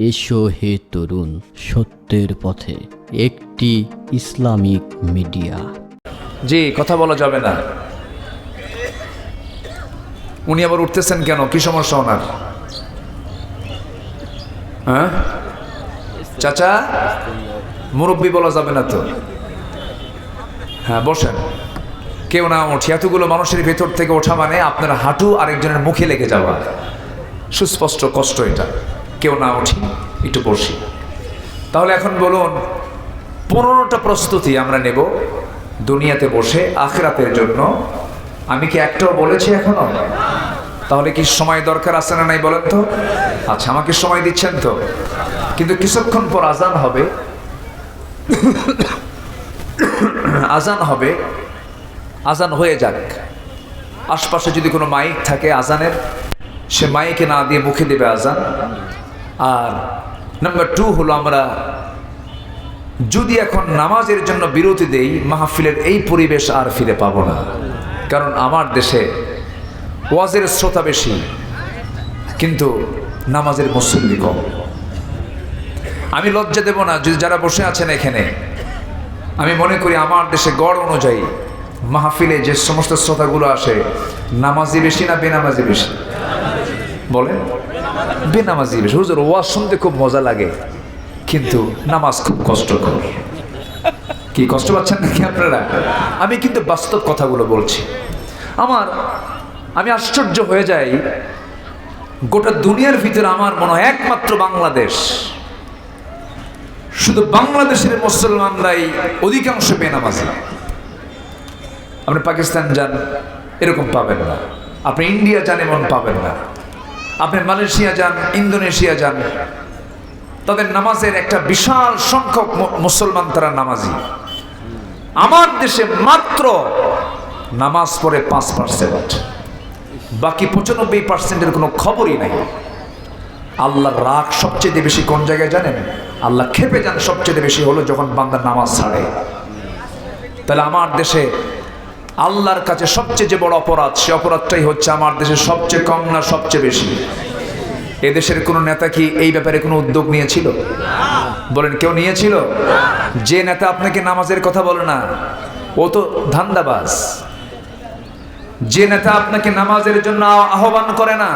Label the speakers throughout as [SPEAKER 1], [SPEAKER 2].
[SPEAKER 1] এসো হে তরুণ, সত্যের পথে। একটি ইসলামিক মিডিয়া।
[SPEAKER 2] জি, কথা বলা যাবে না। উনি আবার উঠতেছেন কেন? কি সমস্যা ওনার? হ্যাঁ? চাচা, মুরব্বী বলা যাবে না তো। হ্যাঁ বসেন। কেউ না উঠি। এতগুলো মানুষের ভেতর থেকে ওঠা মানে আপনার হাঁটু আরেকজনের মুখে লেগে যাওয়া। সুস্পষ্ট কষ্ট এটা। কেউ না উঠি একটু বসি। তাহলে এখন বলুন, পনেরোটা প্রস্তুতি আমরা নেব দুনিয়াতে বসে, আখরাতের জন্য। আমি কি একটাও বলেছি এখনও? তাহলে কি সময় দরকার আছে না নাই বলেন তো? আচ্ছা আমাকে সময় দিচ্ছেন তো। কিন্তু কিছুক্ষণ পর আজান হবে। আজান হবে। আজান হয়ে যাক। আশপাশে যদি কোনো মাইক থাকে আজানের, সে মাইকে না দিয়ে মুখে দেবে আজান। আর নাম্বার টু হলো আমরা, যদি এখন নামাজের জন্য বিরতি দেই, মাহফিলের এই পরিবেশ আর ফিরে পাবো না। কারণ আমার দেশে ওয়াজের শ্রোতা বেশি, কিন্তু নামাজের মুসল্লি কম। আমি লজ্জা দেব না, যদি যারা বসে আছেন এখানে, আমি মনে করি আমার দেশে গড় অনুযায়ী মাহফিলে যে সমস্ত শ্রোতাগুলো আসে, নামাজি বেশি না বেনামাজি বেশি? বলেন। বেনামাজি বেশি হুজুর ওয়াজ শুনতে খুব মজা লাগে, কিন্তু নামাজ খুব কষ্টকর কি কষ্ট পাচ্ছেন নাকি আপনারা? আমি কিন্তু বাস্তব কথাগুলো বলছি। আমার, আমি আশ্চর্য হয়ে যাই, গোটা দুনিয়ার ভিতরে আমার মনে হয় একমাত্র বাংলাদেশ। শুধু বাংলাদেশের মুসলমানরাই অধিকাংশ বেনামাজি। আপনি পাকিস্তান যান, এরকম পাবেন না। আপনি ইন্ডিয়া যান, এমন পাবেন না। আপনি মালয়েশিয়া যান, ইন্দোনেশিয়া যান। তাদের নামাজের একটা বিশাল সংখ্যক মুসলমান তারা নামাজি। আমার দেশে মাত্র নামাজ পড়ে পাঁচ পার্সেন্ট বাকি পঁচানব্বই পার্সেন্টের কোনো খবরই নাই। আল্লাহর রাগ সবচেয়ে বেশি কোন জায়গায় জানেন? আল্লাহ খেপে যান সবচেয়ে বেশি হলো যখন বান্দার নামাজ ছাড়ে। তাহলে আমার দেশে আল্লাহর কাছে সবচেয়ে যে বড় অপরাধ, সে অপরাধটাই হচ্ছে আমার দেশে সবচেয়ে কম না সবচেয়ে বেশি। এদেশের কোনো নেতা কি এই ব্যাপারে কোনো উদ্যোগ নিয়েছিল? বলেন, কেউ নিয়েছিল? যে নেতা আপনাকে নামাজের কথা বলে না, ও তো ধান্দাবাজ। যে নেতা আপনাকে নামাজের জন্য আহ্বান করে না,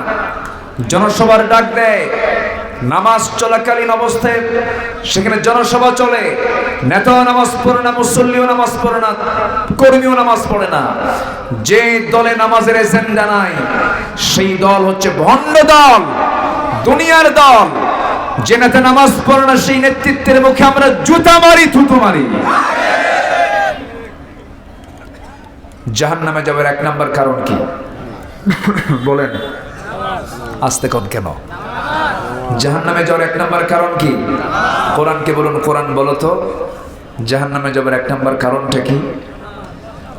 [SPEAKER 2] জনসভার ডাক দেয় নামাজ চলাকালীন অবস্থায় সেখানে জনসভা চলে। নেতাও নামাজ পড়ে না মুসল্লিও নামাজ পড়ে না কর্মীও নামাজ পড়ে না। যে দলে নামাজের এজেন্ডা নাই সেই দল হচ্ছে ভণ্ড দল দুনিয়ার দল। যে নেতা নামাজ পড়ে না সেই নেতৃত্বের মুখে আমরা জুতা মারি থুতু মারি। জাহান নামে যাবার এক নাম্বার কারণ কি? বলেন। আসতে কোন কেন? জাহান নামে যাওয়ার এক নাম্বার কারণ কি কোরআনকে বলুন কোরআন বলো তো জাহান নামে যাবার এক নাম্বার কারণটা কি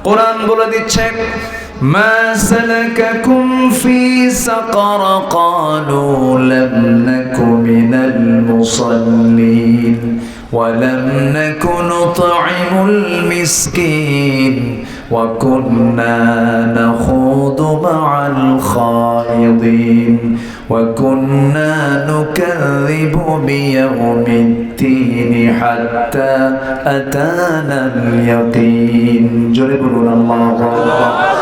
[SPEAKER 2] কোরআন বলে দিচ্ছে মা সালাকাকুম ফি সাকার ক্বালু লাম নাকু মিনাল মুসাল্লিন ولم نك نطعم المسكين وكنا نخوض مع الخائضين وكنا نكذب بيوم الدين حتى أتانا اليقين. جرب الله.